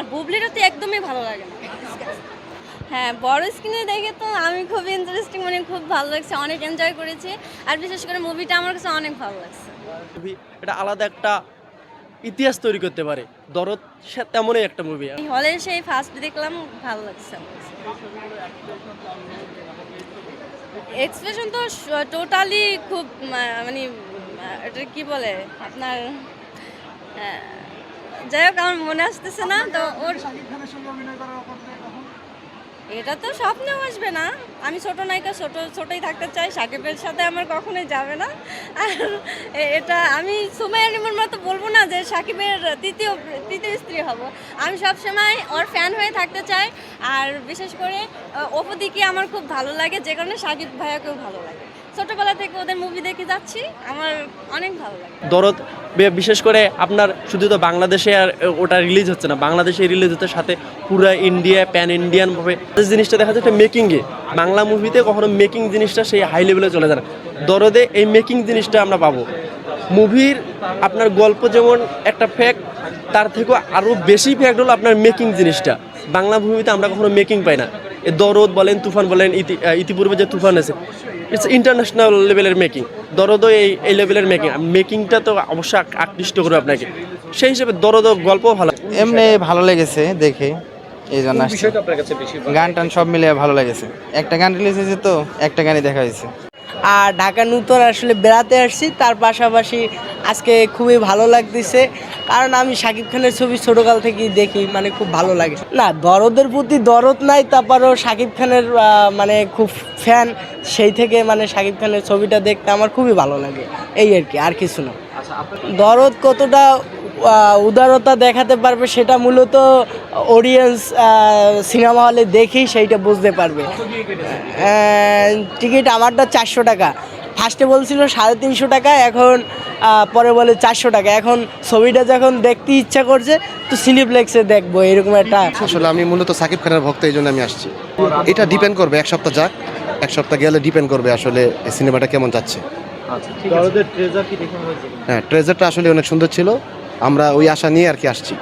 আর বুবলিটা তো একদমই ভালো লাগে না। হ্যাঁ বড় স্ক্রিনে দেখে তো আমি খুব ইন্টারেস্টিং মানে খুব ভালো লাগছে অনেক এনজয় করেছি। আর বিশেষ করে মুভিটা আমার কাছে অনেক ভালো লাগছে। মুভি এটা আলাদা একটা ইতিহাস তৈরি করতে পারে। দরদ সে তেমনই একটা মুভি হলে সেই ফার্স্ট দেখলাম ভালো লাগছে এক্সপ্রেশন তো টোটালি খুব মানে এটা কি বলে? আপনার আহ, যাই হোক, আমার মনে আসতেছে না, তো ওর এটা তো স্বপ্নেও আসবে না। আমি ছোট নায়িকা, ছোট ছোটই থাকতে চাই, সাকিবের সাথে আমার কখনোই যাবে না। আর এটা আমি সুমাইয়া রিমোর মতো বলব না যে সাকিবের তৃতীয় তৃতীয় স্ত্রী হব। আমি সবসময় ওর ফ্যান হয়ে থাকতে চাই, আর বিশেষ করে অপুদিকে আমার খুব ভালো লাগে, যে কারণে সাকিব ভাইয়াকেও ভালো লাগে। ছোটবেলা থেকে ওদের মুভি দেখে যাচ্ছি, আমার অনেক ভালো লাগে। দরদ বিশেষ করে আপনার শুধু তো বাংলাদেশে আর ওটা রিলিজ হচ্ছে না। বাংলাদেশে রিলিজ হতে সাথে পুরো ইন্ডিয়া প্যান ইন্ডিয়ান ভাবে। জিনিসটা দেখা যাচ্ছে মেকিংয়ে বাংলা মুভিতে কখনো মেকিং জিনিসটা সেই হাই লেভেলে চলে যায় না। দরদে এই মেকিং জিনিসটা আমরা পাবো। মুভির আপনার গল্প যেমন একটা ফ্যাক্ট তার থেকেও আরও বেশি ফ্যাক্ট হলো আপনার মেকিং জিনিসটা। বাংলা মুভিতে আমরা কখনো মেকিং পাই না। দরদ বলেন তুফান বলেন ইতি ইতিপূর্বে যে তুফান আছে ইটস ইন্টারন্যাশনাল লেভেলের মেকিং দরদও এই এই লেভেলের মেকিং মেকিংটা তো অবশ্যই আকৃষ্ট করবে আপনাকে। সেই হিসেবে দরদ গল্প ভালো। এমনি ভালো লেগেছে দেখে এই জন্য গান টান সব মিলিয়ে ভালো লেগেছে। একটা গান রিলিজ হয়েছে তো একটা গানই দেখা হয়েছে। আর ঢাকা নূতন আসলে বেড়াতে আসছি। তার পাশাপাশি আজকে খুবই ভালো লাগতেছে। কারণ আমি শাকিব খানের ছবি ছোটোকাল থেকেই দেখি মানে খুব ভালো লাগে। না দরদের প্রতি দরদ নাই তারপরও শাকিব খানের মানে খুব ফ্যান সেই থেকে মানে শাকিব খানের ছবিটা দেখতে আমার খুবই ভালো লাগে। এই আর কি আর কিছু না। দরদ কতটা উদারতা দেখাতে পারবে সেটা মূলত অডিয়েন্স সিনেমা হলে দেখেই সেইটা বুঝতে পারবে। টিকিট আমারটা চারশো টাকা। ফার্স্টে বলছিল সাড়ে তিনশো টাকা এখন পরে বলে চারশো টাকা। এখন ছবিটা যখন দেখতে ইচ্ছা করছে তো সিনেপ্লেক্সে দেখব এরকম একটা। আসলে আমি মূলত সাকিব খানের ভক্ত এই জন্য আমি আসছি। এটা ডিপেন্ড করবে এক সপ্তাহ যাক। এক সপ্তাহ গেলে ডিপেন্ড করবে আসলে এই সিনেমাটা কেমন যাচ্ছে। হ্যাঁ ট্রেজারটা আসলে অনেক সুন্দর ছিল। আমরা ওই আশা নিয়ে আর কি আসছি।